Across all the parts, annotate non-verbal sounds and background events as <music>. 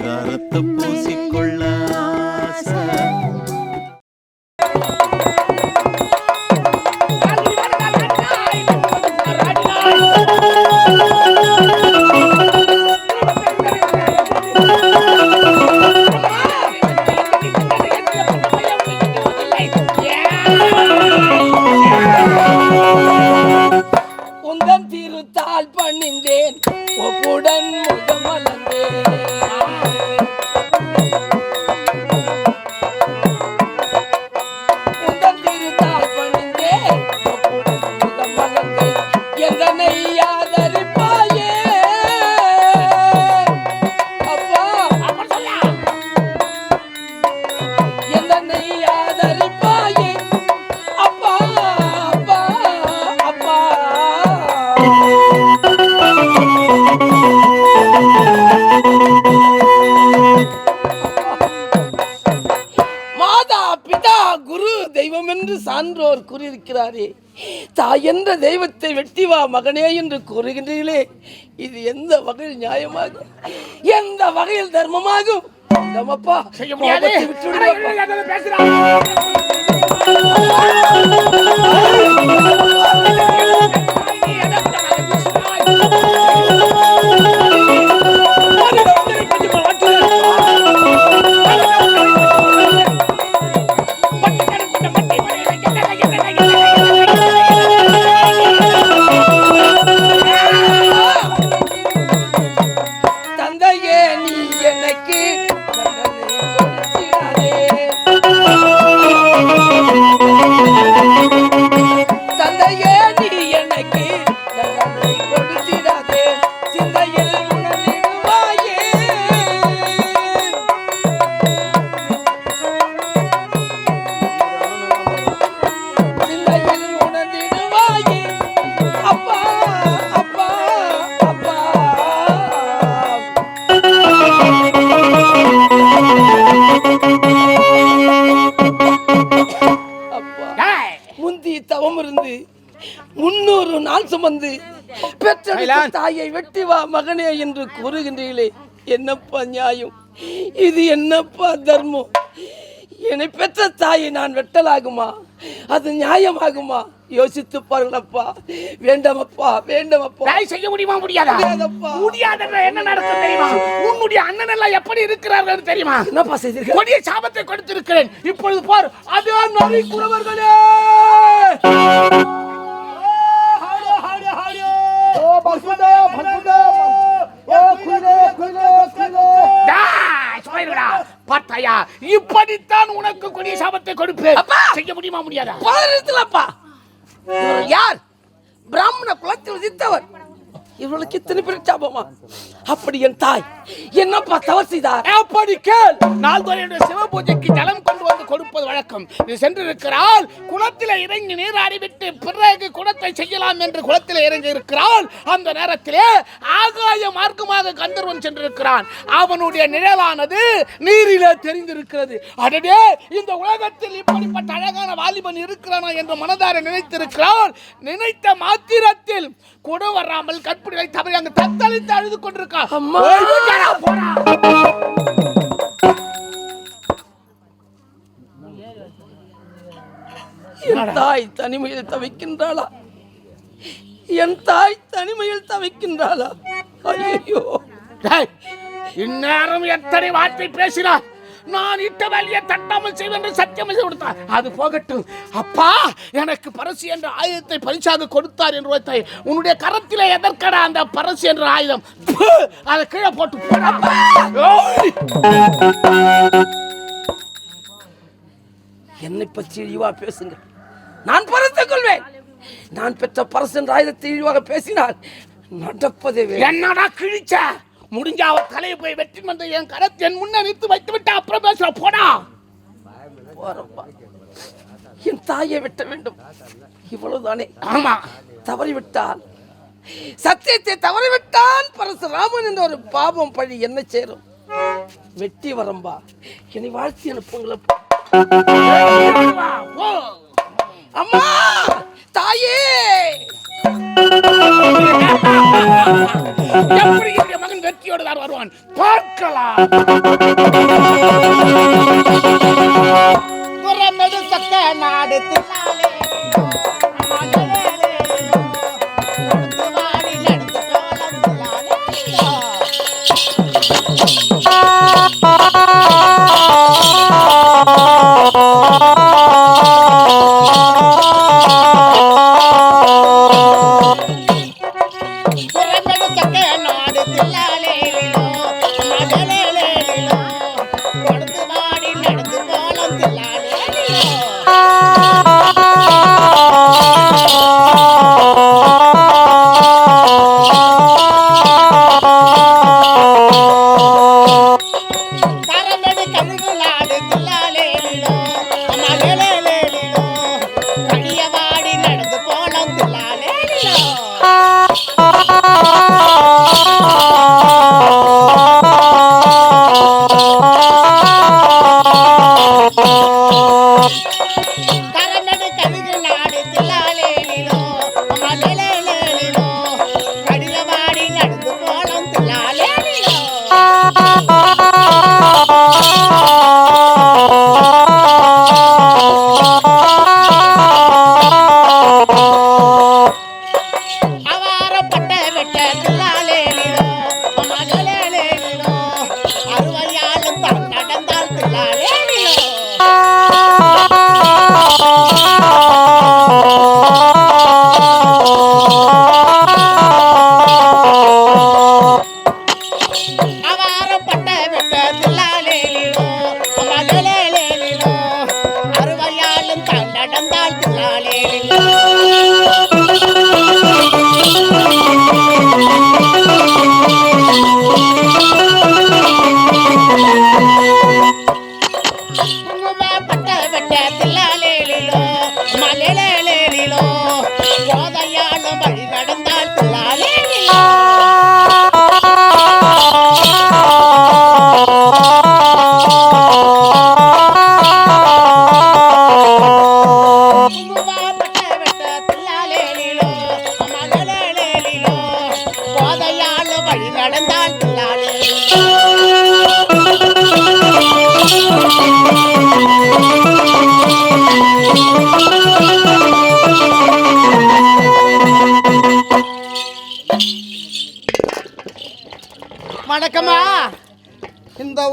பரிதாரத்தை பூசிக்கொள்ள ஆசை. பிதா குரு தெய்வம் என்று சான்றோர் கூறியிருக்கிறாரே. தாய் என்ற தெய்வத்தை வெட்டி வா மகனே என்று கூறுகின்றீர்களே. இது எந்த வகையில் நியாயமாகும்? எந்த வகையில் தர்மமாகும்? நம்மப்பா விட்டு சுமந்து பெற்றெடுத்த தாயை வெட்டி வா மகனே என்று கூறுகின்றீர்களே. என்னப்பா நியாயம்? இது என்னப்பா தர்மம்? என்னை பெற்ற தாயை நான் வெட்டலாகுமா? அது நியாயமாகுமா? யோசித்து பாருங்களப்பா. வேண்டாமப்பா வேண்டாமப்பா. செய்ய முடியுமா முடியாதா. முடியாத என்ன நடக்கும் தெரியுமா? உன்னுடைய அண்ணன் எல்லாம் எப்படி இருக்கிறார்கள் தெரியுமா? என்னப்பா செய்தீர்கள்? கொடிய சாபத்தை கொடுத்திருக்கிறேன். இப்பொழுது பார். அதே நரி குறவர்களே டேய், சொல்லிடுடா. பார்த்தாயா? இப்படித்தான் உனக்கு கொடிய சாபத்தை கொடுப்பேன். செய்ய முடியுமா முடியாதா? இவர் யார்? பிராமண குலத்தில் உதித்தவர் இவர்களுக்கு இத்தனை பேர் சாபமா? அப்படி என் தாய். என்னப்பா தவறு செய்தார்? எப்படி கேள். என்னுடைய சிவ பூஜைக்கு ஜலம் கொண்டு வந்து கொடுப்பது வழக்கம். இது சென்றிருக்கிறாள். குளத்தில் இறங்கி நீராடிவிட்டு பிறகு குளத்தை செய்யலாம் என்று குளத்தில் இறங்கி இருக்கிறாள். அந்த நேரத்திலே ஆகாய மார்க்கமாக கந்தர்வன் சென்றிருக்கிறான். அவனுடைய நிழலானது நீரிலே தெரிந்திருக்கிறது. அடடே இந்த உலகத்தில் இப்படிப்பட்ட அழகான வாலிபன் இருக்கிறானா என்று மனதார நினைத்திருக்கிறாள். நினைத்த மாத்திரத்தில் குடம் வராமல் கற்பிடிகளை தவறி அங்கு தத்தளித்து அழுது கொண்டிருக்கான் வீட்டாடா, போடா. என் தாய் தனிமையில் தவிக்கின்றாளா? என் தாய் தனிமையில் தவிக்கின்றாளா? ஐயோ இந்நேரம் எத்தனை வார்த்தை பேசினார் நான் இட்ட வேலையை தட்டாமல் செய்வேன் என்று சத்தியம் செய்து கொடுத்தார் அது போகட்டும். அப்பா எனக்கு பரசு என்ற ஆயுதத்தை பரிசாக கொடுத்தார் என்று வைத்தாய். உன்னுடைய கரத்தில் எதற்கடா அந்த பரசு என்ற ஆயுதம்? அதை கீழே போட்டு என்னை பற்றி இழிவாக பேசுங்க நான் பறித்துக் கொள்வேன். நான் பெற்ற பரசு என்ற ஆயுதத்தை இழிவாக பேசினால் நடப்பதே என்னடா கிழிச்ச? முடிஞ்ச அவ தலையை போய் வெற்றி வந்து என் கரத்தை என் முன்ன நிறுத்து வைத்து விட்டு அப்புறம் பேசுற போடா. என் தாயை வெட்ட வேண்டும். இவ்வளவுதானே. ஆமா. தவறிவிட்டால். சத்தியத்தை தவறிவிட்டான். பரசுராமன் என்ற ஒரு பாபம் பழி என்ன சேரும்? வெட்டி வரம்பா. என்னை வாழ்த்தி அனுப்புங்களப்பா தாயே தான் வருவான். பார்க்கலாம். நாடு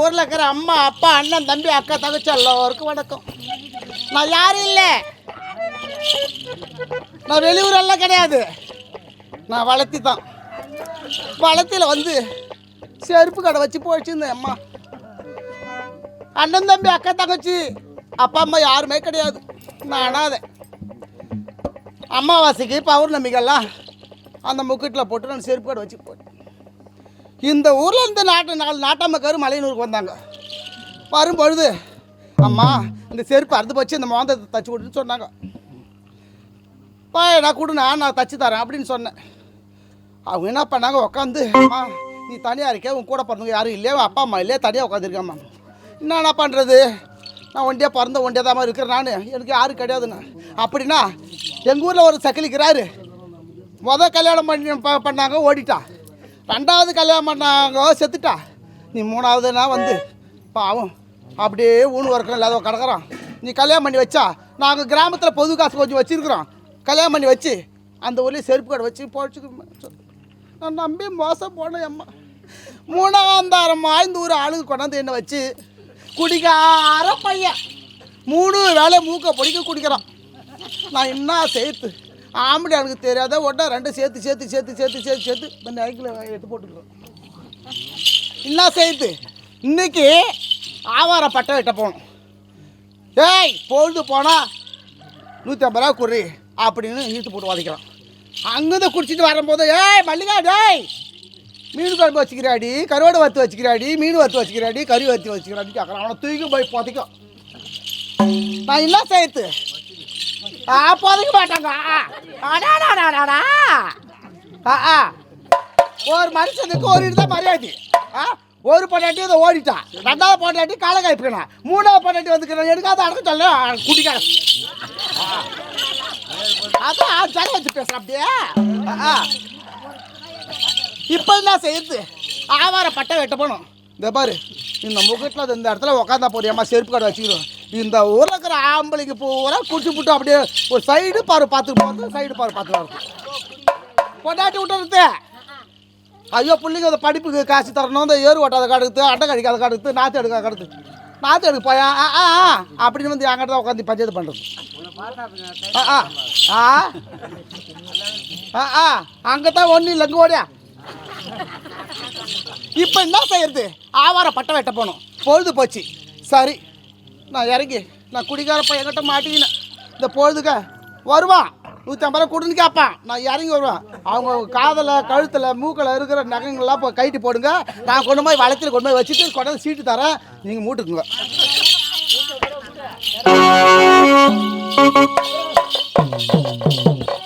ஊர்ல இருக்கிற அம்மா அப்பா அண்ணன் தம்பி அக்கா தங்கச்சி எல்லோருக்கும் வணக்கம். நான் யாரும் இல்லை. நான் வெளியூரெல்லாம் கிடையாது. நான் வளர்த்தி தான் வளர்த்தியில் வந்து செருப்பு கடை வச்சு போயிடுச்சிருந்தேன் அம்மா. அண்ணன் தம்பி அக்கா தங்கச்சி அப்பா அம்மா யாருமே கிடையாது. நான் அனாதை. அமாவாசைக்கு பௌர்ணமிகள்லாம் அந்த முக்குட்டில் போட்டு நான் செருப்பு கடை வச்சு போட்டேன் இந்த ஊரில் இருந்து நாட்டு நாலு நாட்டாமக்காரு மலையனூருக்கு வந்தாங்க. வரும்பொழுது அம்மா இந்த செருப்பு அறுத்து போச்சு இந்த மோந்தத்தை தச்சு கொடுன்னு சொன்னாங்க. பா நான் கொடுண்ணா நான் தச்சு தரேன் அப்படின்னு சொன்னேன். அவங்க என்ன பண்ணாங்க உட்காந்து அம்மா நீ தனியாக இருக்க உன் கூட பிறந்தவங்க யாரும் இல்லையா? உன் அப்பா அம்மா இல்லையா? தனியாக உட்காந்துருக்கேம்மா என்னண்ணா பண்ணுறது நான் ஒண்டியாக பிறந்த ஒண்டியாக தான் இருக்கிறேன் நான். எனக்கு யாரும் கிடையாதுண்ணா. அப்படின்னா எங்கள் ஊரில் ஒரு சக்கிலிக்கிறாரு மொதல் கல்யாணம் பண்ணி பண்ணாங்க ஓடிட்டான் ரெண்டாவது கல்யாணம் பண்ணாங்க செத்துட்டா. நீ மூணாவதுனா வந்து பாவம். அப்படியே ஊனு ஒர்க்கம் இல்லாத கிடக்குறான் நீ கல்யாணம் பண்ணி வச்சா நாங்கள் கிராமத்தில் பொது காசு கொஞ்சம் வச்சுருக்குறோம். கல்யாணம் பண்ணி வச்சு அந்த ஊர்லேயே செருப்பு கடை வச்சு போச்சு நான் நம்பி மோசம் போனேன் அம்மா. மூணாந்தாரமா இந்த ஊர் ஆளுக்கு கொண்டாந்து என்ன வச்சு குடிக்கார பையன். மூணு வேலை மூக்க பிடிக்க குடிக்கிறான். நான் என்ன சேர்த்து ஆம்பளை எனக்கு தெரியாத ஒட்டா ரெண்டு சேர்த்து சேர்த்து சேர்த்து சேர்த்து சேர்த்து சேர்த்து. இந்த ஐக்கில் எடுத்து போட்டுக்கிறோம். என்ன சேர்த்து இன்னைக்கு ஆவார பட்டை வெட்ட போகணும். ஏய் பொழுது போனால் நூற்றி ஐம்பது ரூபா குறி அப்படின்னு இழுத்து போட்டு வதைக்கிறான் அங்கேருந்து குடிச்சிட்டு வரும்போது ஏய் மல்லிகா டேய் மீன் குழம்பு வச்சுக்கிறாடி கருவாடு வறுத்து வச்சுக்கிறாடி மீன் வறுத்து வச்சுக்கிறாடி கறி வறுத்து வச்சுக்கிறாடி கேட்குறான் அவனை தூக்கி போய் புதைக்கும். நான் என்ன சேர்த்து புதைக்க மாட்டாங்க. ஆ ஆ. ஒரு மனுஷனுக்கு ஒரு இதுதான் மரியாதை. ஆ ஒரு பொண்டாட்டி இதை ஓடிட்டான் ரெண்டாவது பொண்டாட்டி காலை காய்ப்பிக்கணும் மூணாவது பொண்டாட்டி வந்துக்கிறேன் எடுக்காத அடக்க சொல்ல குடிக்க அதான் சரி வச்சு பேசுகிறேன் அப்படியே. ஆ, இப்போ என்ன செய்யுது ஆவார பட்டை வெட்ட போனோம். இந்த பாரு இந்த முகட்டில் இந்த இடத்துல உட்காந்தா போறியம்மா செருப்பு கடை வச்சுக்கிறோம். இந்த ஊரில் இருக்கிற ஆம்பளைக்கு பூரா குடிச்சு புட்டு அப்படியே ஒரு சைடு பாரு பார்த்துட்டு போகிறது சைடு பாரு பார்த்து வரும் கொண்டாட்டி விட்டுறது ஐயோ பிள்ளைங்க அந்த படிப்புக்கு காசு தரணும் இந்த ஏறு ஓட்டாத கடுத்து அட்டை கடிக்காத கடுத்து நாற்று எடுக்காத கடுத்து நாற்று எடுக்க போயா? ஆ ஆ ஆ அப்படின்னு வந்து என்கிட்ட தான் உட்காந்து பஞ்சாயத்து பண்ணுறது ஆ ஆ ஆ ஆ ஆ அங்கே தான் ஒன்றும் இல்லை இங்கே ஓடியா? இப்போ என்ன செய்யறது? ஆவார பட்டை வெட்ட போகணும் பொழுது போச்சு. சரி. நான் இறங்கி நான் குடிக்கார பையன்கிட்ட மாட்டிக்கினேன். இந்த பொழுதுக்க வருவான் நூற்றி ஐம்பது ரூபா கொடுன்னு கேட்பான். நான் இறங்கி வருவேன். அவங்க காதில் கழுத்தில் மூக்கில் இருக்கிற நகைங்கள்லாம் இப்போ கைட்டு போடுங்க. நான் கொண்டு போய் வளர்த்துல கொண்டு போய் வச்சுட்டு கொண்டாந்து சீட்டு தரேன். நீங்கள் மூட்டுக்குங்க. <laughs>